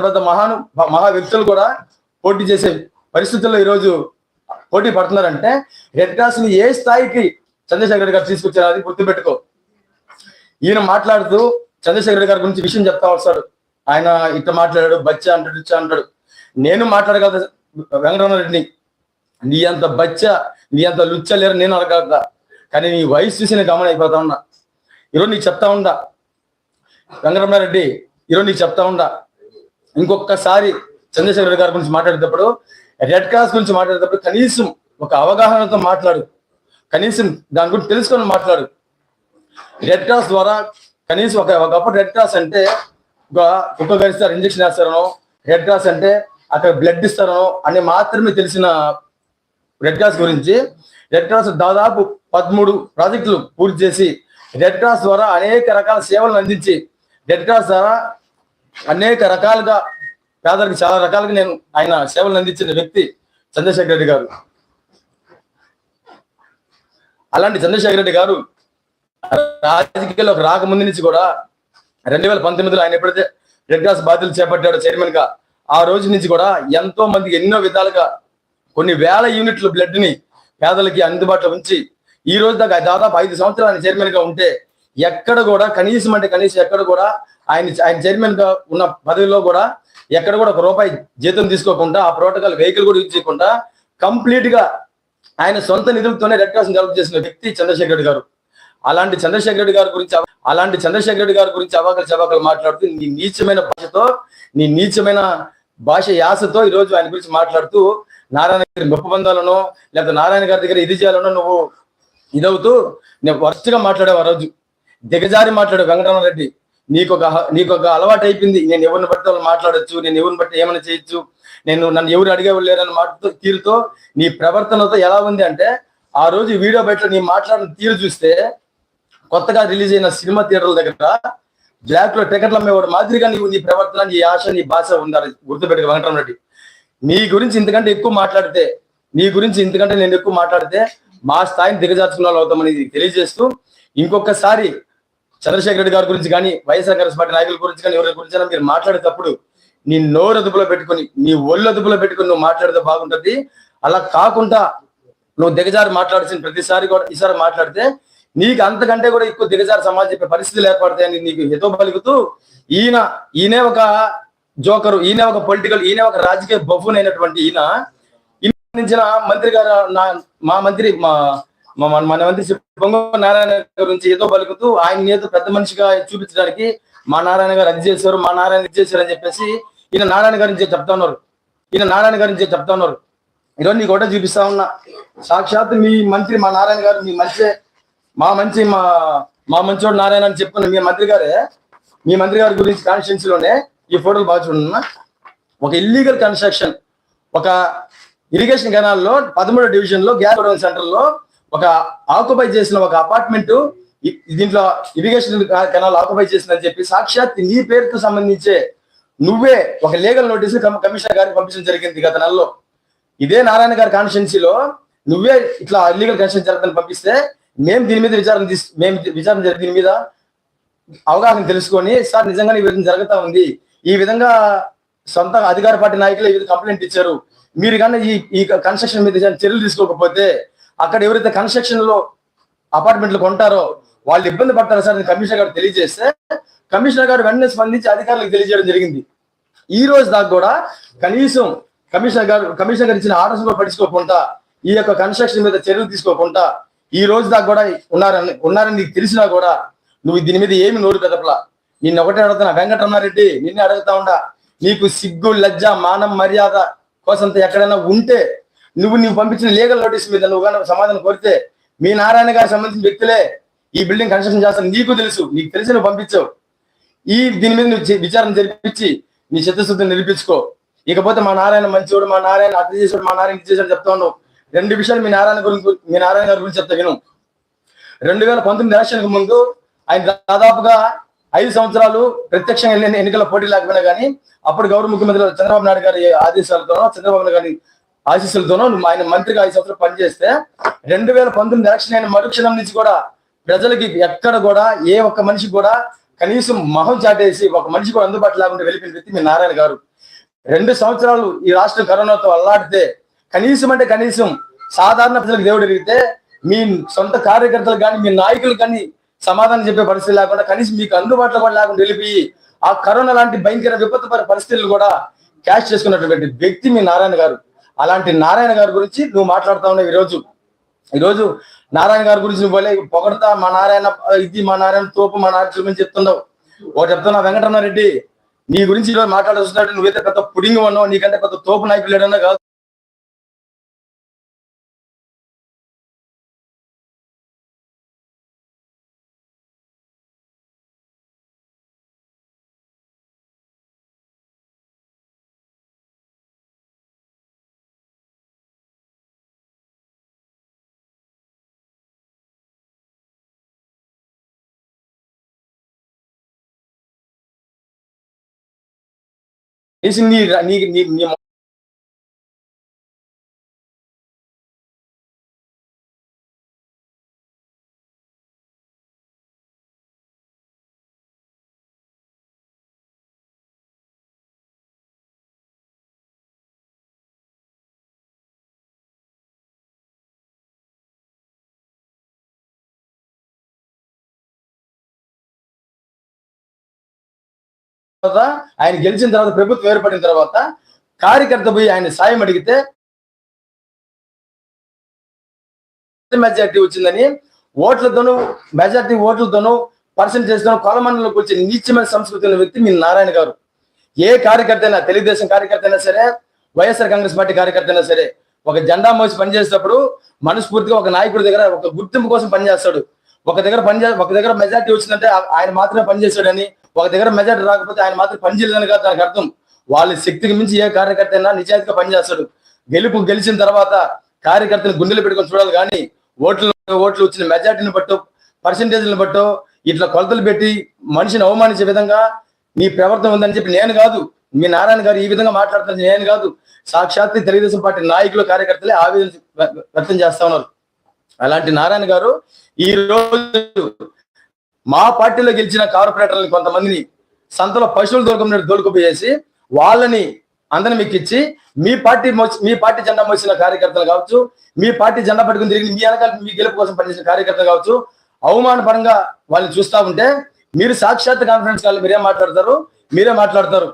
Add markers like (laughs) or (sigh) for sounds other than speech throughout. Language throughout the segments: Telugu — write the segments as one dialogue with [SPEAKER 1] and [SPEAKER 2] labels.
[SPEAKER 1] పెద్ద మహాను మహా వ్యక్తులు కూడా పోటీ చేసే పరిస్థితుల్లో ఈరోజు పోటీ పడుతున్నారంటే రెడ్ క్రాస్ని ఏ స్థాయికి చంద్రశేఖర్ రెడ్డి గారు తీసుకొచ్చారు అది గుర్తుపెట్టుకో. ఈయన మాట్లాడుతూ చంద్రశేఖర్ రెడ్డి గారి గురించి విషయం చెప్తా వస్తాడు. ఆయన ఇట్లా మాట్లాడాడు బచ్చ అంటాడు ఇచ్చా అంటాడు. నేను మాట్లాడగల వెంకటరమణరెడ్డిని నీ అంత బచ్చ నీ అంత లుచ్చ లేరు నేను అడగలుగుతా కానీ నీ వయసు చూసి నేను గమనం అయిపోతా ఉన్నా. ఈరోజు నీకు చెప్తా ఉండా. వెంకటరమణారెడ్డి ఈరోజు నీకు చెప్తా ఉండా. ఇంకొకసారి చంద్రశేఖర్ గారి గురించి మాట్లాడేటప్పుడు రెడ్ క్రాస్ గురించి మాట్లాడేటప్పుడు కనీసం ఒక అవగాహనతో మాట్లాడు. కనీసం దాని గురించి తెలుసుకొని మాట్లాడు. రెడ్ క్రాస్ ద్వారా కనీసం ఒక ఒకప్పుడు రెడ్ క్రాస్ అంటే ఒక కుక్క ఇంజక్షన్ వేస్తారనో రెడ్ క్రాస్ అంటే అక్కడ బ్లడ్ ఇస్తారనో అని మాత్రమే తెలిసిన రెడ్ క్రాస్ గురించి రెడ్ క్రాస్ దాదాపు పదమూడు ప్రాజెక్టులు పూర్తి చేసి రెడ్ క్రాస్ ద్వారా అనేక రకాల సేవలను అందించి రెడ్ క్రాస్ ద్వారా అనేక రకాలుగా పేదలకు చాలా రకాలుగా నేను ఆయన సేవలు అందించిన వ్యక్తి చంద్రశేఖర్ రెడ్డి గారు. అలాంటి చంద్రశేఖర్ రెడ్డి గారు రాజకీయాల్లోకి రాకముందు నుంచి కూడా రెండు వేల పంతొమ్మిదిలో ఆయన ఎప్పుడైతే రెడ్ క్రాస్ బాధ్యతలు చేపట్టాడో చైర్మన్గా ఆ రోజు నుంచి కూడా ఎంతో మందికి ఎన్నో విధాలుగా కొన్ని వేల యూనిట్ల బ్లడ్ని పేదలకి అందుబాటులో ఉంచి ఈ రోజు దాకా దాదాపు ఐదు సంవత్సరాలు ఆయన చైర్మన్గా ఉంటే ఎక్కడ కూడా కనీసం అంటే కనీసం ఎక్కడ కూడా ఆయన ఆయన చైర్మన్గా ఉన్న పదవిలో కూడా ఎక్కడ కూడా ఒక రూపాయి జీతం తీసుకోకుండా ఆ ప్రోటోకాల్ వెహికల్ కూడా యూజ్ చేయకుండా కంప్లీట్గా ఆయన సొంత నిధులతోనే రెడ్ క్రాస్ డెవలప్ చేసిన వ్యక్తి చంద్రశేఖర్ రెడ్డి గారు. అలాంటి చంద్రశేఖర్ రెడ్డి గారి గురించి అలాంటి చంద్రశేఖర్ రెడ్డి గారి గురించి అవాకలు చవాకలు మాట్లాడుతూ నీ నీచమైన భాషతో నీ నీచమైన భాష యాసతో ఈ రోజు ఆయన గురించి మాట్లాడుతూ నారాయణ గారి గొప్ప బంధాలను లేకపోతే నారాయణ గారి దగ్గర ఇది చేయాలనో నువ్వు ఇదవుతూ నేను worst గా మాట్లాడావు ఆ రోజు. దిగజారి మాట్లాడు వెంకటరామరెడ్డి నీకు ఒక నీకు ఒక అలవాటు అయిపోయింది. నేను ఎవరిని బట్టి వాళ్ళు మాట్లాడొచ్చు? నేను ఎవరిని బట్టి ఏమైనా చేయొచ్చు? నేను నన్ను ఎవరు అడిగేవాళ్ళు లేరని మాటతో తీరుతో నీ ప్రవర్తనతో ఎలా ఉంది అంటే ఆ రోజు వీడియో బయట నీ మాట్లాడిన తీరు చూస్తే కొత్తగా రిలీజ్ అయిన సినిమా థియేటర్ల దగ్గర బ్లాక్లో టికెట్లు అమ్మేవాడు మాదిరిగా నీవు నీ ప్రవర్తన నీ ఆశ నీ భాష ఉండాలి. గుర్తుపెట్టి వెంకటరామరెడ్డి నీ గురించి ఇంతకంటే ఎక్కువ మాట్లాడితే నీ గురించి ఇంతకంటే నేను ఎక్కువ మాట్లాడితే మా స్థాయిని దిగజార్చుకున్న వాళ్ళు అవుతామని తెలియజేస్తూ ఇంకొకసారి చంద్రశేఖర్ రెడ్డి గారి గురించి కానీ వైఎస్ఆర్ కాంగ్రెస్ పార్టీ నాయకుల గురించి కానీ ఎవరి గురించి మీరు మాట్లాడేటప్పుడు నీ నోరు అదుపులో పెట్టుకొని నీ ఒళ్ళు అదుపులో పెట్టుకుని నువ్వు మాట్లాడితే బాగుంటుంది. అలా కాకుండా నువ్వు దిగజారి మాట్లాడాల్సిన ప్రతిసారి కూడా ఈసారి మాట్లాడితే నీకు అంతకంటే కూడా ఎక్కువ దిగజారి సమాజం చెప్పే పరిస్థితులు ఏర్పడతాయని నీకు హితో పలుకుతూ ఈయన ఈయనే ఒక జోకరు ఈయన ఒక పొలిటికల్ ఈయన ఒక రాజకీయ బఫున్ అయినటువంటి ఈయన ఈయన మంత్రి గారు నా మా మంత్రి మా మన మన మంత్రి నారాయణ గారి గురించి ఏదో పలుకుతూ ఆయన ఏదో పెద్ద మనిషిగా చూపించడానికి మా నారాయణ గారు అది చేశారు మా నారాయణ ఇది చేశారు అని చెప్పేసి ఈయన నారాయణ గారి నుంచి చెప్తా ఉన్నారు. ఈయన నారాయణ గారి నుంచి చెప్తా ఉన్నారు. ఈరోజు నీకు ఒకటే చూపిస్తా ఉన్నా. సాక్షాత్ మీ మంత్రి మా నారాయణ గారు మీ మంచి మా మంచి మా మా మంచోడు నారాయణ అని చెప్పిన మీ మంత్రి గారే మీ మంత్రి గారి గురించి కాన్స్టిట్యున్సీ లోనే ఈ ఫోటోలు బాగా చూడన్నా ఒక ఇల్లీగల్ కన్స్ట్రక్షన్ ఒక ఇరిగేషన్ కెనాల్లో పదమూడో డివిజన్లో గ్యాస్ సెంటర్లో ఒక ఆక్యుపై చేసిన ఒక అపార్ట్మెంట్ దీంట్లో ఇరిగేషన్ కెనాల్ ఆక్యుపై చేసిందని చెప్పి సాక్షాత్ నీ పేరుతో సంబంధించే నువ్వే ఒక లీగల్ నోటీస్ కమిషనర్ గారికి పంపించడం జరిగింది గత నెలలో. ఇదే నారాయణ గారి కాన్స్టిట్యున్సీలో నువ్వే ఇట్లా ఇల్లీగల్ కన్స్ట్రక్షన్ జరగదని పంపిస్తే మేము దీని మీద విచారణ తీసు మేము విచారణ జరిగి దీని మీద అవగాహన తెలుసుకొని సార్ నిజంగానే ఈ విధంగా జరుగుతా ఉంది. ఈ విధంగా సొంత అధికార పార్టీ నాయకులు ఈ విధంగా కంప్లైంట్ ఇచ్చారు. మీరు కానీ ఈ ఈ కన్స్ట్రక్షన్ మీద చర్యలు తీసుకోకపోతే అక్కడ ఎవరైతే కన్స్ట్రక్షన్లో అపార్ట్మెంట్లు కొంటారో వాళ్ళు ఇబ్బంది పడతారు సార్ కమిషనర్ గారు తెలియజేస్తే కమిషనర్ గారు వెంటనే స్పందించి అధికారులకు తెలియజేయడం జరిగింది. ఈ రోజు దాకా కూడా కనీసం కమిషనర్ గారు కమిషనర్ గారు ఇచ్చిన ఆర్డర్స్ కూడా పట్టించుకోకుండా ఈ యొక్క కన్స్ట్రక్షన్ మీద చర్యలు తీసుకోకుండా ఈ రోజు దాకా కూడా ఉన్నారని ఉన్నారని నీకు తెలిసినా కూడా నువ్వు దీని మీద ఏమి నోరు పెదపలా. నిన్న ఒకటే అడుగుతున్నా వెంకటరమారెడ్డి నిన్నే అడుగుతా ఉండా నీకు సిగ్గు లజ్జ మానం మర్యాద కోసంత ఎక్కడైనా ఉంటే నువ్వు నువ్వు పంపించిన లీగల్ నోటీస్ మీద నువ్వు కానీ సమాధానం కోరితే మీ నారాయణ గారికి సంబంధించిన వ్యక్తులే ఈ బిల్డింగ్ కన్స్ట్రక్షన్ చేస్తాను నీకు తెలుసు. నీకు తెలిసి నువ్వు పంపించావు. ఈ దీని మీద నువ్వు విచారణ జరిపించి నీ చిత్తశుద్ధిని నిరూపించుకో. ఇకపోతే మా నారాయణ మంచివాడు మా నారాయణ అర్థం చేసాడు మా నారాయణ చేశాడు చెప్తా ఉన్నావు. రెండు విషయాలు మీ నారాయణ గురించి మీ నారాయణ గారి గురించి చెప్తా విను. రెండు వేల పంతొమ్మిది ఎలక్షన్కి ముందు ఆయన దాదాపుగా ఐదు సంవత్సరాలు ప్రత్యక్షంగా ఎన్నికల పోటీ లేకపోయినా కానీ అప్పుడు గౌరవ ముఖ్యమంత్రి చంద్రబాబు నాయుడు గారి ఆదేశాలతోనో చంద్రబాబు నాయుడు గారి ఆశీస్సులతోనో నువ్వు ఆయన మంత్రిగా ఐదు సంవత్సరాలు పనిచేస్తే రెండు వేల పంతొమ్మిది ఎలక్షన్ అయిన మరుక్షణం నుంచి కూడా ప్రజలకి ఎక్కడ కూడా ఏ ఒక్క మనిషి కూడా కనీసం మొహం చాటేసి ఒక మనిషి కూడా అందుబాటు లేకుండా వెళ్ళిపోయిన వ్యక్తి మీ నారాయణ గారు. రెండు సంవత్సరాలు ఈ రాష్ట్రం కరోనాతో అల్లాడితే కనీసం అంటే కనీసం సాధారణ ప్రజలకు దేవుడు ఎరిగితే మీ సొంత కార్యకర్తలు కానీ మీ నాయకులు కానీ సమాధానం చెప్పే పరిస్థితి లేకుండా కనీసం మీకు అందుబాటులో కూడా లేకుండా వెళ్ళిపోయి ఆ కరోనా లాంటి భయంకర విపత్తు పరిస్థితులు కూడా క్యాష్ చేసుకున్నటువంటి వ్యక్తి మీ నారాయణ గారు. అలాంటి నారాయణ గారి గురించి నువ్వు మాట్లాడుతా ఉన్నావు ఈరోజు. ఈరోజు నారాయణ గారి గురించి నువ్వు పోలే పొగడతా మా నారాయణ ఇది మా నారాయణ తోపు మా నారాయణ గురించి చెప్తున్నావు. ఒకటి చెప్తున్నా వెంకటరమారెడ్డి నీ గురించి ఈరోజు మాట్లాడుతున్నట్టు నువ్వైతే పెద్ద పుడింగ్ ఉన్నావు నీకంటే పెద్ద తోపు నాయకులు లేడన్నా కాదు. కనీసం నీ నీ నీ నీ తర్వాత ఆయన గెలిచిన తర్వాత ప్రభుత్వం ఏర్పడిన తర్వాత కార్యకర్త పోయి ఆయన సాయం అడిగితే మెజార్టీ వచ్చిందని ఓట్లతోనూ మెజార్టీ ఓట్లతోనూ పర్సంటేజ్తోనూ కొలమండలకు వచ్చే నీచమైన సంస్కృతి ఉన్న వ్యక్తి మీ నారాయణ గారు. ఏ కార్యకర్త అయినా తెలుగుదేశం కార్యకర్త అయినా సరే వైఎస్ఆర్ కాంగ్రెస్ పార్టీ కార్యకర్త అయినా సరే ఒక జెండా మోసి పనిచేసేటప్పుడు మనస్ఫూర్తిగా ఒక నాయకుడి దగ్గర ఒక గుర్తింపు కోసం పనిచేస్తాడు. ఒక దగ్గర పనిచే ఒక దగ్గర మెజార్టీ వచ్చిందంటే ఆయన మాత్రమే పనిచేస్తాడని ఒక దగ్గర మెజార్టీ రాకపోతే ఆయన మాత్రం పనిచేయలేదని కాదు దానికి అర్థం. వాళ్ళ శక్తికి మించి ఏ కార్యకర్త అయినా నిజాయితీగా పనిచేస్తాడు. గెలుపు గెలిచిన తర్వాత కార్యకర్తను గుండెలు పెట్టుకొని చూడాలి కానీ ఓట్లు ఓట్లు వచ్చిన మెజార్టీని బట్టో పర్సంటేజ్లను బట్టో ఇట్లా కొలతలు పెట్టి మనిషిని అవమానించే విధంగా నీ ప్రవర్తన ఉందని చెప్పి నేను కాదు మీ నారాయణ గారు ఈ విధంగా మాట్లాడుతున్నది నేను కాదు. సాక్షాత్ తెలుగుదేశం పార్టీ నాయకులు కార్యకర్తలే ఆవేదన వ్యక్తం చేస్తా ఉన్నారు. అలాంటి నారాయణ గారు ఈ రోజు మా పార్టీలో గెలిచిన కార్పొరేటర్లని కొంతమందిని సంతలో పశువులు దొరకమని దొరకపోయేసి వాళ్ళని అందరం ఎక్కించి మీ పార్టీ మీ పార్టీ జెండా మోసిన కార్యకర్తలు కావచ్చు మీ పార్టీ జెండా పట్టుకుని తిరిగి మీ వెనకాల మీ గెలుపు కోసం పనిచేసిన కార్యకర్తలు కావచ్చు అవమానపరంగా వాళ్ళని చూస్తా ఉంటే మీరు సాక్షాత్ కాన్ఫరెన్స్ కాల్ మీరేం మాట్లాడతారు? మీరే మాట్లాడతారు.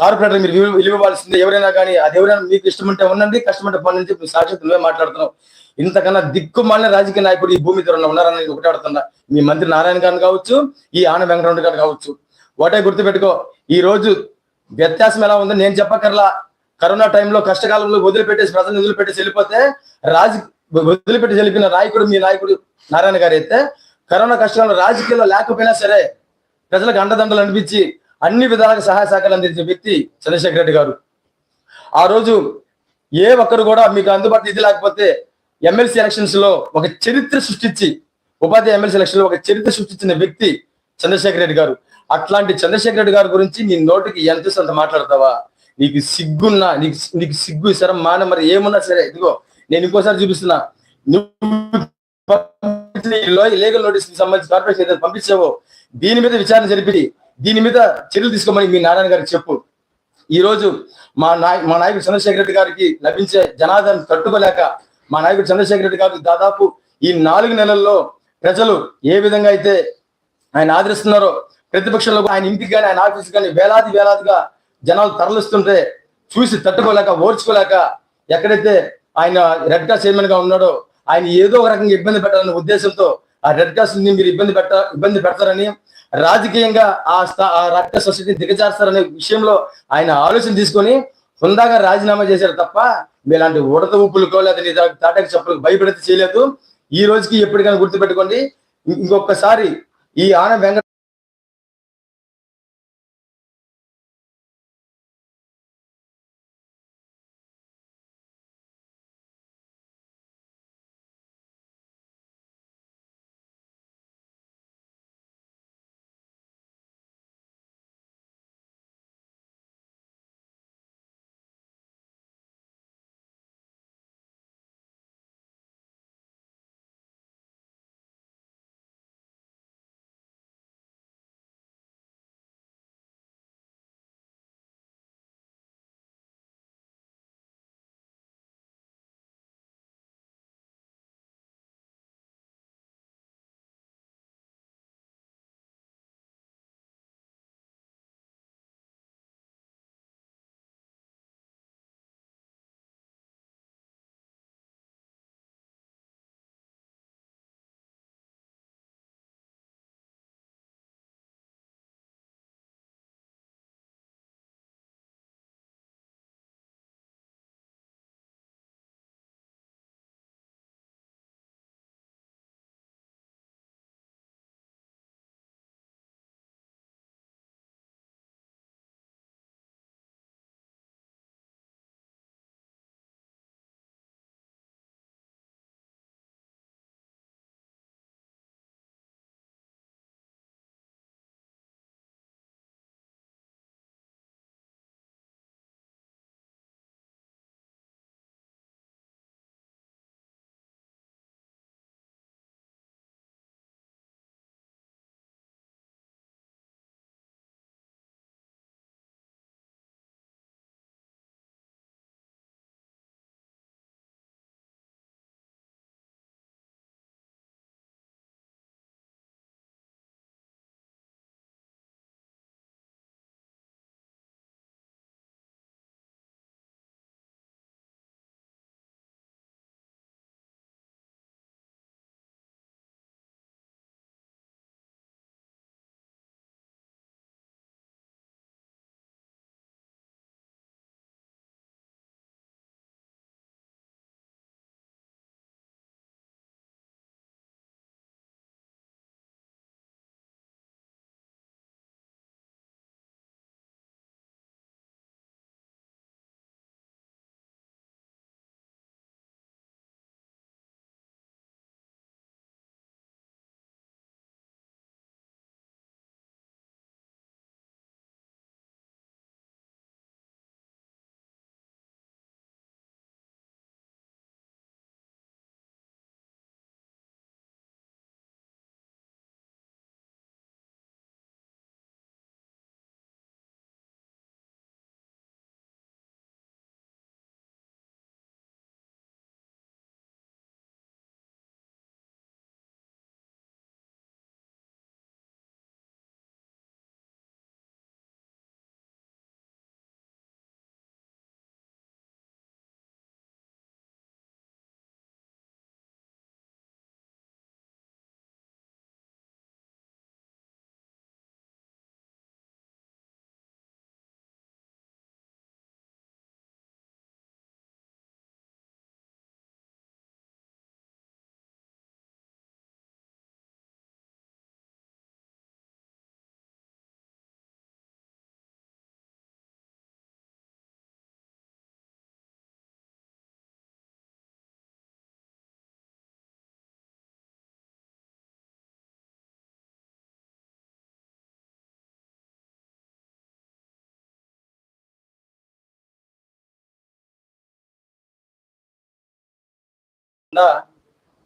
[SPEAKER 1] కార్పొరేటర్ మీరు విలువ విలువ ఇవ్వాల్సిందే ఎవరైనా కానీ అది ఎవరైనా మీకు ఇష్టం ఉంటే ఉండండి కష్టం ఉంటే పని చెప్పి సాక్షాత్ నువ్వే మాట్లాడుతున్నావు. ఇంతకన్నా దిక్కుమాలిన రాజకీయ నాయకుడు ఈ భూమి మీద ఉన్నారని ఒకటే అడుగుతున్నా మీ మంత్రి నారాయణ గారు కావచ్చు ఈ ఆన వెంకటరెడ్డి గారు కావచ్చు. ఒకటే గుర్తుపెట్టుకో ఈ రోజు వ్యత్యాసం ఎలా ఉందో నేను చెప్పకర్లా కరోనా టైంలో కష్టకాలంలో వదిలిపెట్టేసి ప్రజలను వదిలిపెట్టేసి వెళ్ళిపోతే రాజ వదిలిపెట్టి వెళ్ళిపోయిన నాయకుడు మీ నాయకుడు నారాయణ గారు అయితే కరోనా కష్టకాలంలో రాజకీయాల్లో లేకపోయినా సరే ప్రజలకు అండదండలు అనిపించి అన్ని విధాలుగా సహాయ సహకారాలు అందించే వ్యక్తి చంద్రశేఖర్ రెడ్డి గారు. ఆ రోజు ఏ ఒక్కరు కూడా మీకు అందుబాటులో ఇది లేకపోతే ఎమ్మెల్సీ ఎలక్షన్స్లో ఒక చరిత్ర సృష్టించి ఉపాధ్యాయ ఎమ్మెల్సీ ఎలక్షన్లో ఒక చరిత్ర సృష్టించిన వ్యక్తి చంద్రశేఖర్ రెడ్డి గారు. అట్లాంటి చంద్రశేఖర్ రెడ్డి గారి గురించి నీ నోటికి ఎంత అంత మాట్లాడతావా? నీకు సిగ్గున్నా నీకు నీకు సిగ్గు సరే మాన మరి ఏమున్నా సరే ఇదిగో నేను ఇంకోసారి చూపిస్తున్నా. నువ్వు (laughs) లీగల్ నోటీస్ సంబంధించి కార్పొరేషన్ ఏదైతే పంపించావో దీని మీద విచారణ జరిపి దీని మీద చర్యలు తీసుకోమని మీ నారాయణ గారికి చెప్పు. ఈ రోజు మా నాయ మా నాయకుడు చంద్రశేఖర రెడ్డి గారికి లభించే జనాదరణ తట్టుకోలేక మా నాయకుడు చంద్రశేఖర రెడ్డి గారు దాదాపు ఈ నాలుగు నెలల్లో ప్రజలు ఏ విధంగా అయితే ఆయన ఆదరిస్తున్నారో ప్రతిపక్షంలో ఆయన ఇంటికి కానీ ఆయన ఆఫీస్ కానీ వేలాది వేలాదిగా జనాలు తరలిస్తుంటే చూసి తట్టుకోలేక ఓర్చుకోలేక ఎక్కడైతే ఆయన రెడ్ క్రాస్ చైర్మన్గా ఉన్నాడో ఆయన ఏదో ఒక రకంగా ఇబ్బంది పెట్టాలనే ఉద్దేశంతో ఆ రెడ్ క్రాస్ని మీరు ఇబ్బంది పెట్ట ఇబ్బంది పెడతారని రాజకీయంగా ఆ ఆ రెడ్ క్రాస్ సొసైటీ దిగజారుస్తారనే విషయంలో ఆయన ఆలోచన తీసుకొని హుందాగా రాజీనామా చేశారు తప్ప మీలాంటి ఉడత ఊపులకో లేదా నీ దా- తాటకి చెప్పులకు భయపడితే చేయలేదు. ఈ రోజుకి ఎప్పటికైనా గుర్తుపెట్టుకోండి. ఇంకొకసారి ఈ ఆన వెంకట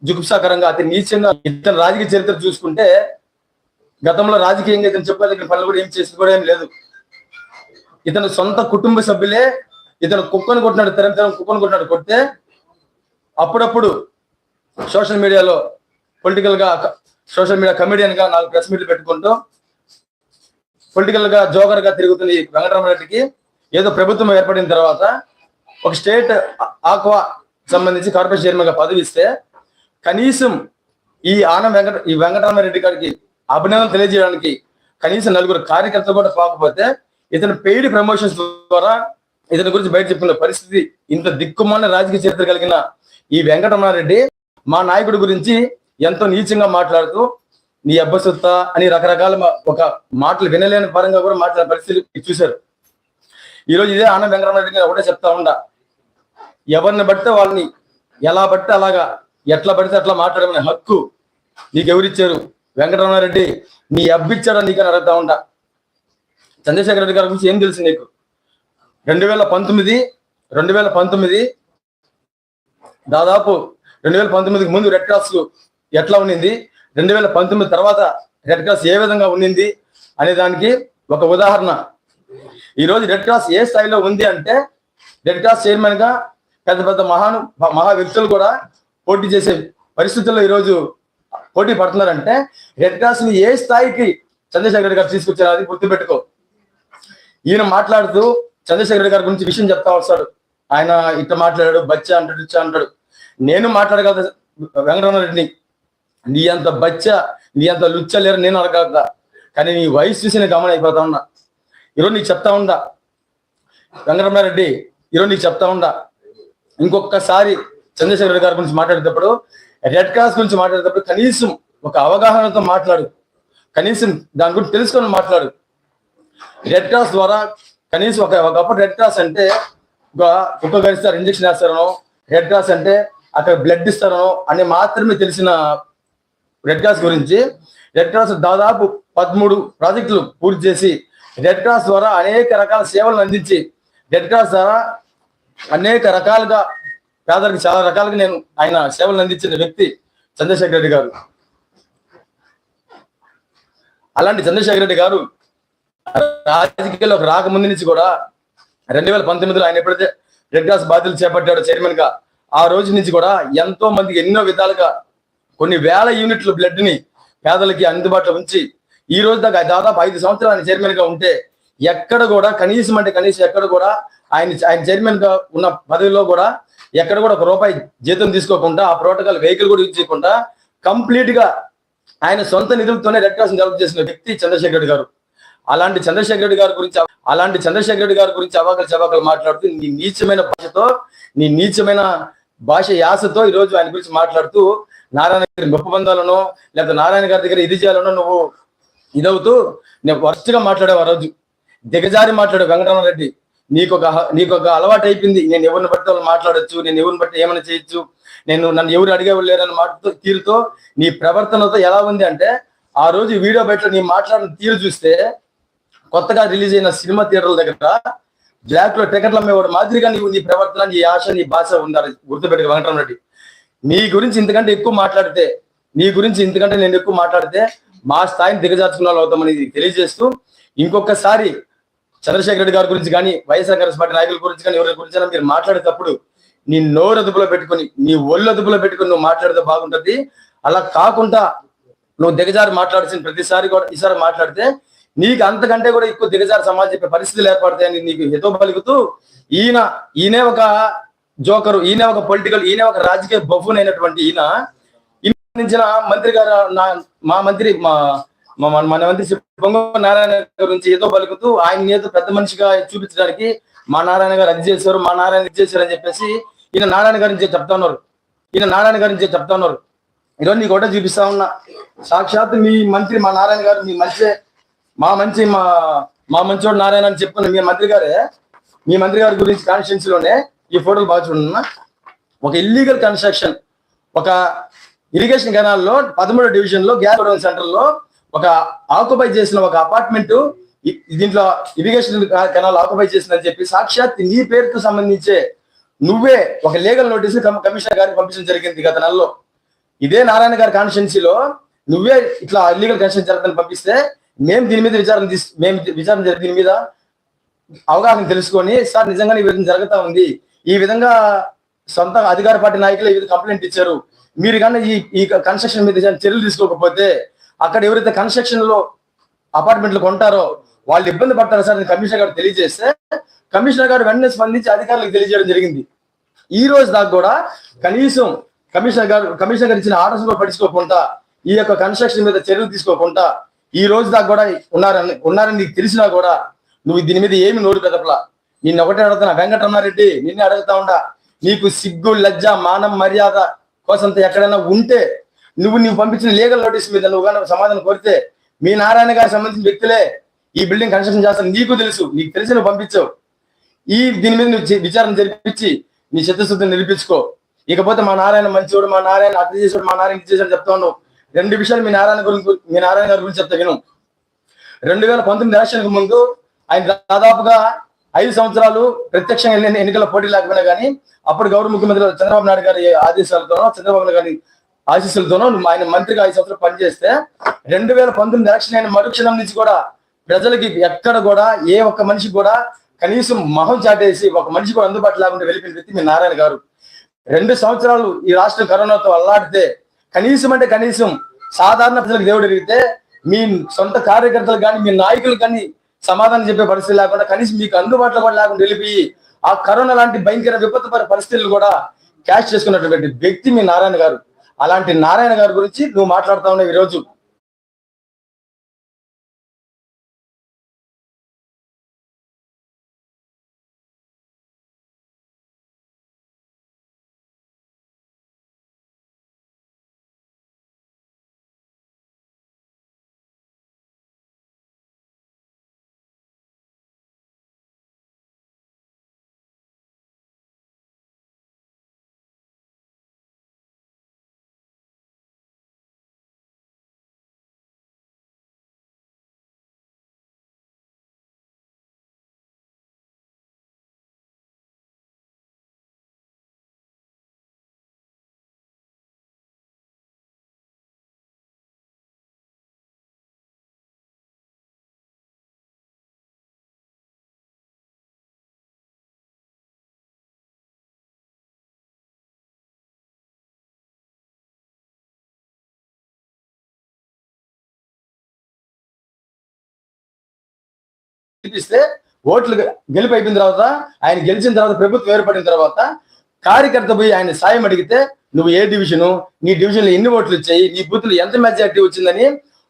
[SPEAKER 1] జుగుప్సాకరంగా అతని నీచంగా ఇతని రాజకీయ చరిత్ర చూసుకుంటే గతంలో రాజకీయంగా ఇతను చెప్పదగిన పనులు కూడా ఏం చేసుకోవడం లేదు. ఇతను సొంత కుటుంబ సభ్యులే ఇతను కుక్కను కొట్టినాడు తరం తరం కుక్కను కొట్టినాడు కొడితే అప్పుడప్పుడు సోషల్ మీడియాలో పొలిటికల్గా సోషల్ మీడియా కమెడియన్గా నాలుగు ప్రెస్ మీట్లు పెట్టుకుంటూ పొలిటికల్గా జోకర్గా తిరుగుతున్న ఈ వెంకటరామరెడ్డికి ఏదో ప్రభుత్వం ఏర్పడిన తర్వాత ఒక స్టేట్ ఆక్వా సంబంధించి కార్పొరేషన్ చైర్మన్గా పదవి ఇస్తే కనీసం ఈ ఆనం వెంకట ఈ వెంకటరామరెడ్డి గారికి అభినందనలు తెలియజేయడానికి కనీసం నలుగురు కార్యకర్తలు కూడా కాకపోతే ఇతను పెయిడ్ ప్రమోషన్స్ ద్వారా ఇతని గురించి బయట చెప్పిన పరిస్థితి ఇంత దిక్కుమాలిన రాజకీయ చరిత్ర కలిగిన ఈ వెంకటరమణారెడ్డి మా నాయకుడి గురించి ఎంతో నీచంగా మాట్లాడుతూ నీ అబ్బసొత్త అని రకరకాల మా- ఒక మాటలు వినలేని పరంగా కూడా మాట్లాడే పరిస్థితి చూశారు. ఈ రోజు ఇదే ఆనంద వెంకటరమణారెడ్డి గారు ఒకటే చెప్తా ఉండా ఎవరిని పడితే వాళ్ళని ఎలా పడితే అలాగా ఎట్లా పడితే అట్లా మాట్లాడమనే హక్కు నీకు ఎవరిచ్చారు వెంకటరమణారెడ్డి నీ అబ్బిచ్చాడా నీకని అడుగుతా ఉండా చంద్రశేఖర రెడ్డి గారి గురించి ఏం తెలుసు నీకు? రెండు వేల పంతొమ్మిది రెండు వేల పంతొమ్మిది దాదాపు రెండు వేల పంతొమ్మిదికి ముందు రెడ్ క్రాస్ ఎట్లా ఉన్నింది? రెండు వేల పంతొమ్మిది తర్వాత రెడ్ క్రాస్ ఏ విధంగా ఉన్నింది అనే దానికి ఒక ఉదాహరణ. ఈరోజు రెడ్ క్రాస్ ఏ స్థాయిలో ఉంది అంటే రెడ్ క్రాస్ చైర్మన్గా పెద్ద పెద్ద మహాను మహా వ్యక్తులు కూడా పోటీ చేసే పరిస్థితుల్లో ఈరోజు పోటీ పడుతున్నారంటే రెడ్ క్రాస్ని ఏ స్థాయికి చంద్రశేఖర్ రెడ్డి గారు తీసుకొచ్చారు అది గుర్తుపెట్టుకో. ఈయన మాట్లాడుతూ చంద్రశేఖర్ రెడ్డి గారి గురించి విషయం చెప్తా వస్తాడు. ఆయన ఇట్లా మాట్లాడాడు బచ్చ అంటాడు ఇచ్చా అంటాడు. నేను మాట్లాడగలదు వెంకటరమణారెడ్డిని నీ అంత బచ్చ నీ అంత లుచ్చ లేరు నేను అడగలుగుతా కానీ నీ వయసు చూసి నేను గమనం అయిపోతా ఉన్నా. ఈరోజు నీకు చెప్తా ఉండా వెంకటరమణారెడ్డి ఈరోజు నీకు చెప్తా ఉండా ఇంకొకసారి చంద్రశేఖర్ గారి గురించి మాట్లాడేటప్పుడు రెడ్ క్రాస్ గురించి మాట్లాడేటప్పుడు కనీసం ఒక అవగాహనతో మాట్లాడు. కనీసం దాని గురించి తెలుసుకొని మాట్లాడు. రెడ్ క్రాస్ ద్వారా కనీసం ఒక ఒకప్పుడు రెడ్ క్రాస్ అంటే ఒక కుక్క గడిస్తారు ఇంజక్షన్ వేస్తారనో రెడ్ క్రాస్ అంటే అక్కడ బ్లడ్ ఇస్తారనో అని మాత్రమే తెలిసిన రెడ్ క్రాస్ గురించి రెడ్ క్రాస్ దాదాపు పదమూడు ప్రాజెక్టులు పూర్తి చేసి రెడ్ క్రాస్ ద్వారా అనేక రకాల సేవలను అందించి రెడ్ క్రాస్ ద్వారా అనేక రకాలుగా పేదలకు చాలా రకాలుగా నేను ఆయన సేవలు అందించిన వ్యక్తి చంద్రశేఖర్ రెడ్డి గారు. అలాంటి చంద్రశేఖర్ రెడ్డి గారు రాజకీయాల్లోకి రాకముందు నుంచి కూడా రెండు వేల పంతొమ్మిదిలో ఆయన ఎప్పుడైతే రెడ్ క్రాస్ బాధ్యతలు చేపట్టాడో చైర్మన్గా ఆ రోజు నుంచి కూడా ఎంతో మందికి ఎన్నో విధాలుగా కొన్ని వేల యూనిట్ల బ్లడ్ని పేదలకి అందుబాటులో ఉంచి ఈ రోజు దాకా దాదాపు ఐదు సంవత్సరాలు చైర్మన్గా ఉంటే ఎక్కడ కూడా కనీసం అంటే కనీసం ఎక్కడ కూడా ఆయన ఆయన చైర్మన్గా ఉన్న పదవిలో కూడా ఎక్కడ కూడా ఒక రూపాయి జీతం తీసుకోకుండా ఆ ప్రోటోకాల్ వెహికల్ కూడా యూజ్ చేయకుండా కంప్లీట్గా ఆయన సొంత నిధులతోనే రెడ్ క్రాస్ డెవలప్ చేసిన వ్యక్తి చంద్రశేఖర్ రెడ్డి గారు. అలాంటి చంద్రశేఖర్ రెడ్డి గారి గురించి అలాంటి చంద్రశేఖర్ రెడ్డి గారి గురించి అవాకలు చవాకలు మాట్లాడుతూ నీ నీచమైన భాషతో నీ నీచమైన భాష యాసతో ఈ రోజు ఆయన గురించి మాట్లాడుతూ నారాయణ గారి గొప్ప బంధాలను లేకపోతే నారాయణ గారి దగ్గర ఇది చేయాలనో నువ్వు ఇదవుతూ నేను వరస్ట్గా మాట్లాడేవారు ఆ రోజు. దిగజారి మాట్లాడు వెంకటరామరెడ్డి నీకు ఒక నీకు ఒక అలవాటు అయిపోయింది. నేను ఎవరిని బట్టి వాళ్ళు మాట్లాడొచ్చు నేను ఎవరిని బట్టి ఏమైనా చేయొచ్చు నేను నన్ను ఎవరు అడిగేవాళ్ళు లేరని మాటతో తీరుతో నీ ప్రవర్తనతో ఎలా ఉంది అంటే ఆ రోజు వీడియో బయట నీ మాట్లాడిన తీరు చూస్తే కొత్తగా రిలీజ్ అయిన సినిమా థియేటర్ల దగ్గర బ్లాక్లో టికెట్లు అమ్మేవాడు మాదిరిగా నీవు నీ ప్రవర్తన నీ ఆశ నీ భాష ఉండాలి. గుర్తుపెట్టుకు వెంకటరామరెడ్డి నీ గురించి ఇంతకంటే ఎక్కువ మాట్లాడితే నీ గురించి ఇంతకంటే నేను ఎక్కువ మాట్లాడితే మా స్థాయిని దిగజార్చుకున్న వాళ్ళు అవుతామని తెలియజేస్తూ ఇంకొకసారి చంద్రశేఖర్ రెడ్డి గారి గురించి కానీ వైఎస్ఆర్ కాంగ్రెస్ పార్టీ నాయకుల గురించి కానీ ఎవరి గురించి మీరు మాట్లాడేటప్పుడు నీ నోరు అదుపులో పెట్టుకొని నీ ఒళ్ళు అదుపులో పెట్టుకుని నువ్వు మాట్లాడితే బాగుంటుంది. అలా కాకుండా నువ్వు దిగజారి మాట్లాడిన ప్రతిసారి కూడా ఈసారి మాట్లాడితే నీకు అంతకంటే కూడా ఎక్కువ దిగజారి సమాజం చెప్పే పరిస్థితులు ఏర్పడతాయని నీకు హితో పలుకుతూ ఈయన ఈయనే ఒక జోకరు ఈయన ఒక పొలిటికల్ ఈయన ఒక రాజకీయ బఫూన్ అయినటువంటి ఈయన. ఈయన మంత్రి గారు నా మా మంత్రి మా- మన మన మంత్రి శ్రీ నారాయణ గురించి ఏదో పలుకుతూ ఆయన ఏదో పెద్ద మనిషిగా చూపించడానికి మా నారాయణ గారు అది చేశారు మా నారాయణ ఇది చేశారు అని చెప్పేసి ఈయన నారాయణ గారి నుంచే చెప్తా ఉన్నారు. ఈయన నారాయణ గారి నుంచే చెప్తా ఉన్నారు. ఈరోజు నీకు ఒకటే చూపిస్తా ఉన్నా. సాక్షాత్ మీ మంత్రి మా నారాయణ గారు మీ మంచి మా మంచి మా మా మంచోడు నారాయణ అని చెప్పుకున్న మీ మంత్రి గారే మీ మంత్రి గారి గురించి కాన్స్టిట్యున్సీ లోనే ఈ ఫోటోలు బాగా చూడన్నా ఒక ఇల్లీగల్ కన్స్ట్రక్షన్ ఒక ఇరిగేషన్ కెనాల్లో పదమూడో డివిజన్లో గ్యాస్ సెంటర్లో ఒక ఆక్యుపై చేసిన ఒక అపార్ట్మెంట్ దీంట్లో ఇరిగేషన్ కెనాల్ ఆక్యుపై చేసిందని చెప్పి సాక్షాత్ నీ పేరుకు సంబంధించే నువ్వే ఒక లీగల్ నోటీస్ కమిషనర్ గారికి పంపించడం జరిగింది గత నెలలో. ఇదే నారాయణ గారి కాన్స్టిట్యున్సీలో నువ్వే ఇట్లా ఇల్లీగల్ కన్స్ట్రక్షన్ జరుగుతుందని పంపిస్తే మేము దీని మీద విచారణ తీసు మేము విచారణ జరిగి దీని మీద అవగాహన తెలుసుకొని సార్ నిజంగానే ఈ విధంగా జరుగుతా ఉంది. ఈ విధంగా సొంత అధికార పార్టీ నాయకులు ఈ విధంగా కంప్లైంట్ ఇచ్చారు. మీరు కానీ ఈ ఈ కన్స్ట్రక్షన్ మీద చర్యలు తీసుకోకపోతే అక్కడ ఎవరైతే కన్స్ట్రక్షన్లో అపార్ట్మెంట్లు కొంటారో వాళ్ళు ఇబ్బంది పడతారు సార్ అని కమిషనర్ గారు తెలియజేస్తే కమిషనర్ గారు వెంటనే స్పందించి అధికారులకు తెలియజేయడం జరిగింది. ఈ రోజు దాకా కూడా కనీసం కమిషనర్ గారు కమిషనర్ గారు ఇచ్చిన ఆర్డర్స్ కూడా పట్టించుకోకుండా ఈ యొక్క కన్స్ట్రక్షన్ మీద చర్యలు తీసుకోకుండా ఈ రోజు దాకా కూడా ఉన్నారని ఉన్నారని నీకు తెలిసినా కూడా నువ్వు దీని మీద ఏమి నోరు పెదపలా నిన్న ఒకటే అడుగుతున్నా వెంకటరమారెడ్డి నిన్నే అడుగుతా ఉండా నీకు సిగ్గు లజ్జ మానం మర్యాద కోసంత ఎక్కడైనా ఉంటే నువ్వు నువ్వు పంపించిన లీగల్ నోటీస్ మీద నువ్వు కానీ సమాధానం కోరితే మీ నారాయణ గారికి సంబంధించిన వ్యక్తులే ఈ బిల్డింగ్ కన్స్ట్రక్షన్ చేస్తాను నీకు తెలుసు నీకు తెలిసి నువ్వు పంపించావు. ఈ దీని మీద నువ్వు విచారణ జరిపించి నీ చిత్తశుద్ధిని నిరూపించుకో. ఇకపోతే మా నారాయణ మంచివాడు మా నారాయణ అతి చేసాడు మా నారాయణ ఇది చేశాడు చెప్తా ఉన్నావు. రెండు విషయాలు మీ నారాయణ గురించి మీ నారాయణ గారి గురించి చెప్తా విను. రెండు వేల పంతొమ్మిది ఎలక్షన్కి ముందు ఆయన దాదాపుగా ఐదు సంవత్సరాలు ప్రత్యక్షంగా ఎన్నికల పోటీ లేకపోయినా కానీ అప్పుడు గౌరవ ముఖ్యమంత్రి చంద్రబాబు నాయుడు గారి ఆదేశాలతోనో చంద్రబాబు నాయుడు గారి ఆశీస్సులతోనూ ఆయన మంత్రిగా ఐదు సంవత్సరాలు పనిచేస్తే రెండు వేల పంతొమ్మిది ఎలక్షన్ అయిన మరుక్షణం నుంచి కూడా ప్రజలకి ఎక్కడ కూడా ఏ ఒక్క మనిషి కూడా కనీసం మొహం చాటేసి ఒక మనిషి కూడా అందుబాటులో లేకుండా వెళ్ళిపోయిన వ్యక్తి మీ నారాయణ గారు. రెండు సంవత్సరాలు ఈ రాష్ట్రం కరోనాతో అల్లాడితే కనీసం అంటే కనీసం సాధారణ ప్రజలకు దేవుడు ఎరిగితే మీ సొంత కార్యకర్తలు కానీ మీ నాయకులు కానీ సమాధానం చెప్పే పరిస్థితి లేకుండా కనీసం మీకు అందుబాటులో కూడా లేకుండా వెళ్ళిపోయి ఆ కరోనా లాంటి భయంకర విపత్తు పరిస్థితులు కూడా క్యాష్ చేసుకున్నటువంటి వ్యక్తి మీ నారాయణ గారు. అలాంటి నారాయణ గారి గురించి నువ్వు మాట్లాడుతా ఉన్నావు ఈ గెలిపిస్తే ఓట్లు గెలుపు అయిపోయిన తర్వాత ఆయన గెలిచిన తర్వాత ప్రభుత్వం ఏర్పడిన తర్వాత కార్యకర్త పోయి ఆయన సాయం అడిగితే నువ్వు ఏ డివిజను? నీ డివిజన్లో ఎన్ని ఓట్లు వచ్చాయి? నీ బూత్లో ఎంత మెజారిటీ వచ్చిందని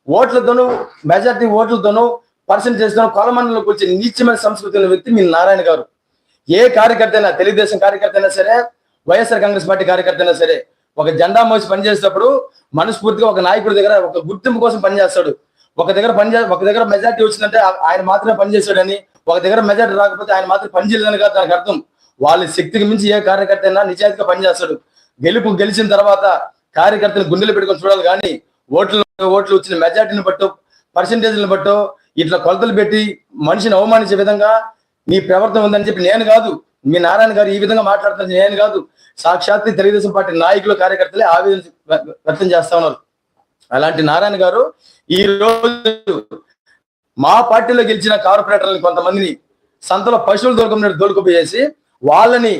[SPEAKER 1] ఓట్లతోనూ మెజారిటీ ఓట్లతోనూ పర్సంటేజ్తోనూ తోనూ వచ్చే నీచమైన సంస్కృతి ఉన్న వ్యక్తి మీ నారాయణ గారు. ఏ కార్యకర్త అయినా తెలుగుదేశం కార్యకర్త అయినా సరే వైఎస్ఆర్ కాంగ్రెస్ పార్టీ కార్యకర్త అయినా సరే ఒక జెండా మోసి పనిచేసేటప్పుడు మనస్ఫూర్తిగా ఒక నాయకుడి దగ్గర ఒక గుర్తింపు కోసం పనిచేస్తాడు. ఒక దగ్గర పని ఒక దగ్గర మెజార్టీ వచ్చిందంటే ఆయన మాత్రమే పనిచేశాడని ఒక దగ్గర మెజార్టీ రాకపోతే ఆయన మాత్రం పనిచేయలేదని కాదు దానికి అర్థం. వాళ్ళ శక్తికి మించి ఏ కార్యకర్త అయినా నిజాయితీగా పనిచేస్తాడు గెలుపు గెలిచిన తర్వాత కార్యకర్తలు గుండెలు పెట్టుకొని చూడాలి కానీ ఓట్లు ఓట్లు వచ్చిన మెజార్టీని బట్టో పర్సంటేజ్ని బట్టో ఇట్లా కొలతలు పెట్టి మనిషిని అవమానించే విధంగా మీ ప్రవర్తన ఉందని చెప్పి నేను కాదు మీ నారాయణ గారు ఈ విధంగా మాట్లాడుతున్నది నేను కాదు. సాక్షాత్ తెలుగుదేశం పార్టీ నాయకులు కార్యకర్తలే ఆవేదన వ్యక్తం చేస్తా ఉన్నారు. అలాంటి నారాయణ గారు ఈ రోజు మా పార్టీలో గెలిచిన కార్పొరేటర్లను కొంతమందిని సంతలో పశువులు దొరకమన్నట్టు దొరకపోయేసి వాళ్ళని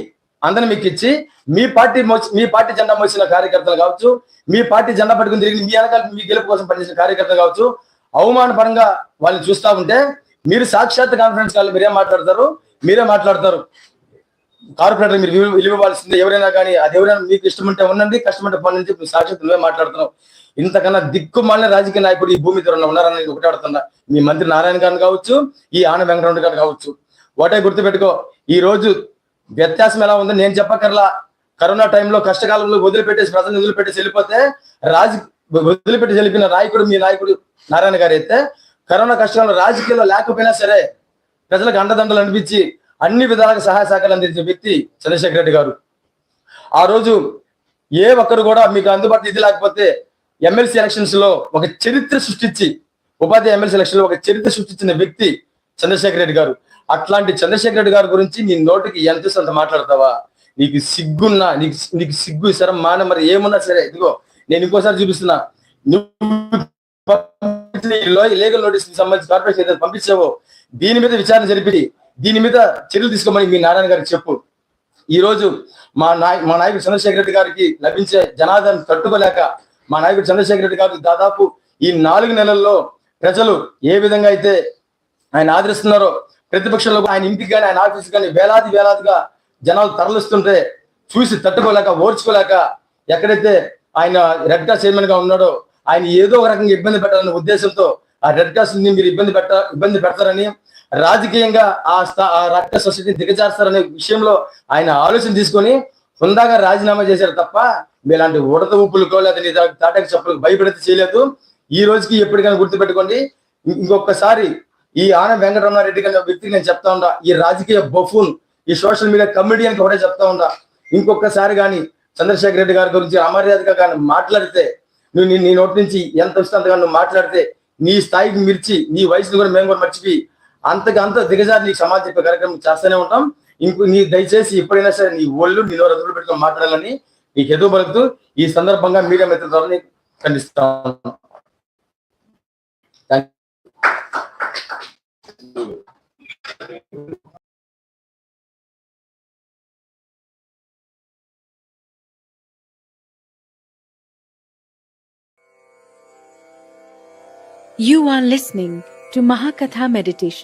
[SPEAKER 1] అందరం ఇచ్చి మీ పార్టీ మీ పార్టీ జెండా మోసిన కార్యకర్తలు కావచ్చు మీ పార్టీ జెండా పట్టుకుని తిరిగి మీ వెనకాల మీ గెలుపు కోసం పనిచేసిన కార్యకర్తలు కావచ్చు అవమానపరంగా వాళ్ళని చూస్తా ఉంటే మీరు సాక్షాత్ కాన్ఫరెన్స్ కాల్ మీరే మాట్లాడతారు? మీరే మాట్లాడతారు. కార్పొరేటర్ మీరు విలువ ఇవ్వాల్సిందే ఎవరైనా కానీ అది ఎవరైనా మీకు ఇష్టం ఉంటే ఉండండి కష్టం ఉంటే పని చెప్పి సాక్షాత్ నువ్వే మాట్లాడుతున్నావు. ఇంతకన్నా దిక్కుమాలిన రాజకీయ నాయకుడు ఈ భూమి ద్వారా ఉన్నారని నేను ఒకటే అడుగుతున్నా మీ మంత్రి నారాయణ గారిని కావచ్చు ఈ ఆన వెంకటరెడ్డి గారు కావచ్చు. ఒకటే గుర్తుపెట్టుకో ఈ రోజు వ్యత్యాసం ఎలా ఉందో నేను చెప్పకర్లా కరోనా టైంలో కష్టకాలంలో వదిలిపెట్టేసి ప్రజలు వదిలిపెట్టేసి వెళ్ళిపోతే రాజ వదిలిపెట్టి వెళ్ళిపోయిన నాయకుడు మీ నాయకుడు నారాయణ గారు అయితే కరోనా కష్టకాలంలో రాజకీయాల్లో లేకపోయినా సరే ప్రజలకు అండదండలు అనిపించి అన్ని విధాలుగా సహాయ సహకారాలు అందించిన వ్యక్తి చంద్రశేఖర రెడ్డి గారు. ఆ రోజు ఏ ఒక్కరు కూడా మీకు అందుబాటులో ఇది లేకపోతే ఎమ్మెల్సీ ఎలక్షన్స్లో ఒక చరిత్ర సృష్టించి ఉపాధి ఎమ్మెల్సీ ఎలక్షన్లో ఒక చరిత్ర సృష్టించిన వ్యక్తి చంద్రశేఖర రెడ్డి గారు. అట్లాంటి చంద్రశేఖర రెడ్డి గారి గురించి నీ నోటికి ఎంత వస్తే అంత మాట్లాడతావా? నీకు సిగ్గున్నా నీకు నీకు సిగ్గు సరే మాన మరి ఏమున్నా సరే ఇదిగో నేను ఇంకోసారి చూపిస్తున్నా. నువ్వు (laughs) లీగల్ నోటీస్ సంబంధించి కార్పొరేషన్ పంపించావో దీని మీద విచారణ జరిపి దీని మీద చర్యలు తీసుకోమని మీ నారాయణ గారికి చెప్పు. ఈ రోజు మా నాయ మా నాయకుడు చంద్రశేఖర రెడ్డి గారికి లభించే జనాదరణ తట్టుకోలేక మా నాయకుడు చంద్రశేఖర రెడ్డి గారికి దాదాపు ఈ నాలుగు నెలల్లో ప్రజలు ఏ విధంగా అయితే ఆయన ఆదరిస్తున్నారో ప్రతిపక్షంలో ఆయన ఇంటికి కానీ ఆయన ఆఫీస్ కానీ వేలాది వేలాదిగా జనాలు తరలిస్తుంటే చూసి తట్టుకోలేక ఓర్చుకోలేక ఎక్కడైతే ఆయన రెడ్ క్రాస్ చైర్మన్గా ఉన్నాడో ఆయన ఏదో ఒక రకంగా ఇబ్బంది పెట్టాలనే ఉద్దేశంతో ఆ రెడ్ క్రాస్ని మీరు ఇబ్బంది పెట్ట ఇబ్బంది పెడతారని రాజకీయంగా ఆ ఆ రక్త సొసైటీని దిగజారుస్తారనే విషయంలో ఆయన ఆలోచన తీసుకొని హుందాగా రాజీనామా చేశారు తప్ప మీలాంటి ఉడత ఊపులకో లేదా నీ తా- తాటకి చెప్పులకు చేయలేదు. ఈ రోజుకి ఎప్పటికైనా గుర్తుపెట్టుకోండి. ఇంకొకసారి ఈ ఆన వెంకటరమణారెడ్డి గారి వ్యక్తికి నేను చెప్తా ఉండా ఈ రాజకీయ బఫూన్ ఈ సోషల్ మీడియా కమిడియన్ ఒకటే చెప్తా ఉండా ఇంకొకసారి కానీ చంద్రశేఖర్ రెడ్డి గారి గురించి అమర్యాదగా కానీ మాట్లాడితే నువ్వు నీ నోటి నుంచి ఎంత వస్తే అంతగా నువ్వు మాట్లాడితే నీ స్థాయికి మిర్చి నీ వయసుని కూడా మేము కూడా మర్చిపోయి అంతగా అంత దిగజారి నీకు సమాజం చెప్పే కార్యక్రమం చేస్తూనే ఉంటాం. ఇంకో నీ దయచేసి ఎప్పుడైనా సరే నీ ఒళ్ళు నీ రద్దులు అదుపులో పెట్టుకొని మాట్లాడాలని నీకు ఎదురు పలుకుతూ ఈ సందర్భంగా మీడియా మిత్రుల ద్వారా నీకు ఖండిస్తాను
[SPEAKER 2] You are listening to Mahakatha Meditation.